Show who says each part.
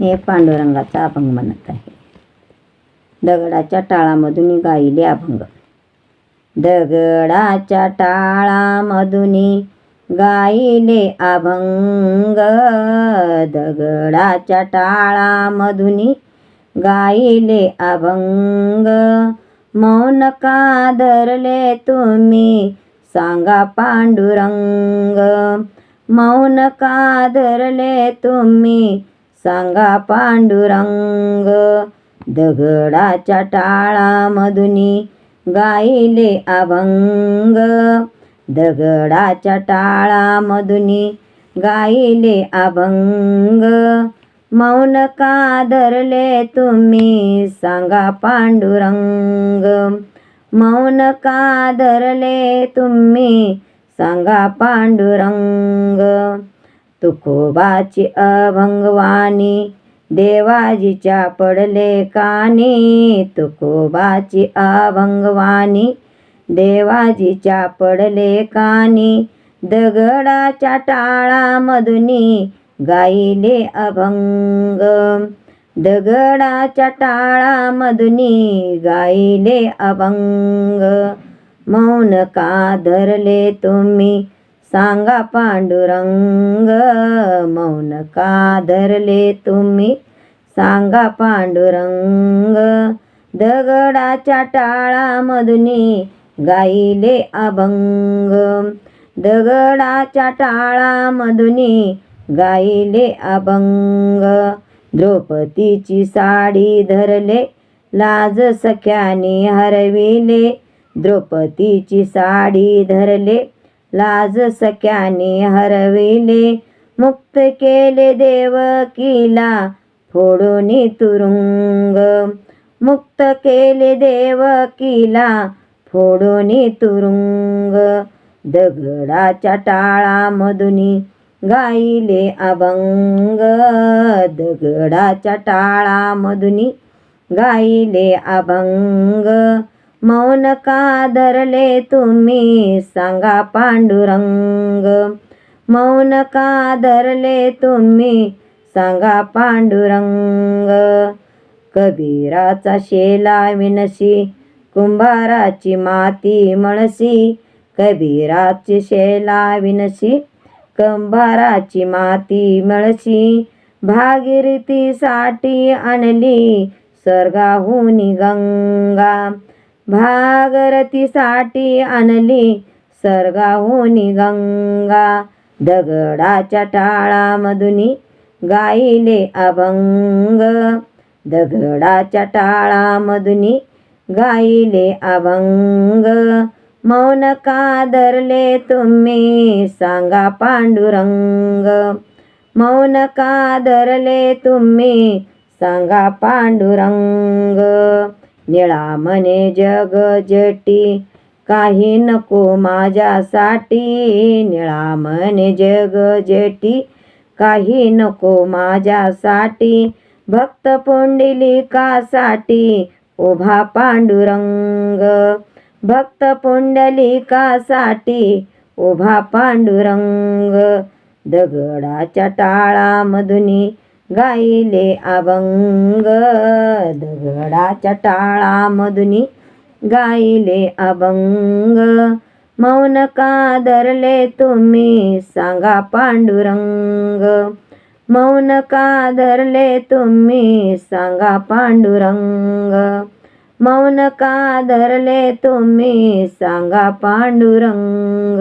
Speaker 1: हे पांडुरंगाचा अभंग म्हणत आहे. दगडाच्या टाळामधून गायले अभंग. दगडाच्या टाळामधून गायले अभंग. दगडाच्या टाळामधून गायले अभंग. मौन का धरले तुम्ही? सांगा पांडुरंग. मौन का धरले तुम्ही? सांगा पांडुरंग दगडाच्या टाळामधून गायले अभंग. दगडाच्या टाळामधून गायले अभंग. मौन का धरले तुम्ही? सांगा पांडुरंग. मौन का धरले तुम्ही? सांगा पांडुरंग. तुकोबाची अभंगवाणी देवाजीच्या पडले कानी. तुकोबाची अभंगवाणी देवाजीच्या पडले कानी. दगडाच्या टाळामधुनी गायले अभंग. दगडाच्या टाळामधुनी गायले अभंग. मौन का धरले तुम्ही? सांगा पांडुरंग मौन का धरले तुम्ही. सांगा पांडुरंग दगडाच्या टाळामधुनी गाईले अभंग. दगडाच्या टाळामधुनी गाईले अभंग. द्रौपदीची साडी धरले लाज सख्याने हरविले. द्रौपदीची साडी धरले लाज सख्याने हरविले मुक्त केले देव किला फोडून तुरुंग. मुक्त केले देव किला फोडून तुरुंग. दगडाच्या टाळामधुनी गाईले अभंग. दगडाच्या टाळामधुनी गाईले अभंग. मौन का धरले तुम्ही? सांगा पांडुरंग. मौन का धरले तुम्ही? सांगा पांडुरंग. कबीराचा शेला विनशी कुंभाराची माती मळसी कबीराची शेला विनशी कंभाराची माती मळशी. भागीरथीसाठी आणली स्वर्गाहून गंगा. भागरथीसाठी आणली स्वर्गाहून गंगा दगडाच्या टाळामधुनी गायले अभंग. दगडाच्या टाळामधुनी गायले अभंग. मौन का धरले तुम्ही सांगा पांडुरंग. मौन का धरले तुम्ही सांगा पांडुरंग. निळा म्हणे जग जटी काही नको माझ्यासाठी. निळा म्हणे जग जटी काही नको माझ्यासाठी. भक्त पुंडलिकासाठी उभा पांडुरंग. भक्त पुंडलिकासाठी उभा पांडुरंग. दगडाच्या टाळामधुनी गायले अभंग दगडाच्या टाळामधुनी गायले अभंग मौन का धरले तुम्ही सांगा पांडुरंग. मौन का धरले तुम्ही सांगा पांडुरंग. मौन का धरले तुम्ही सांगा पांडुरंग.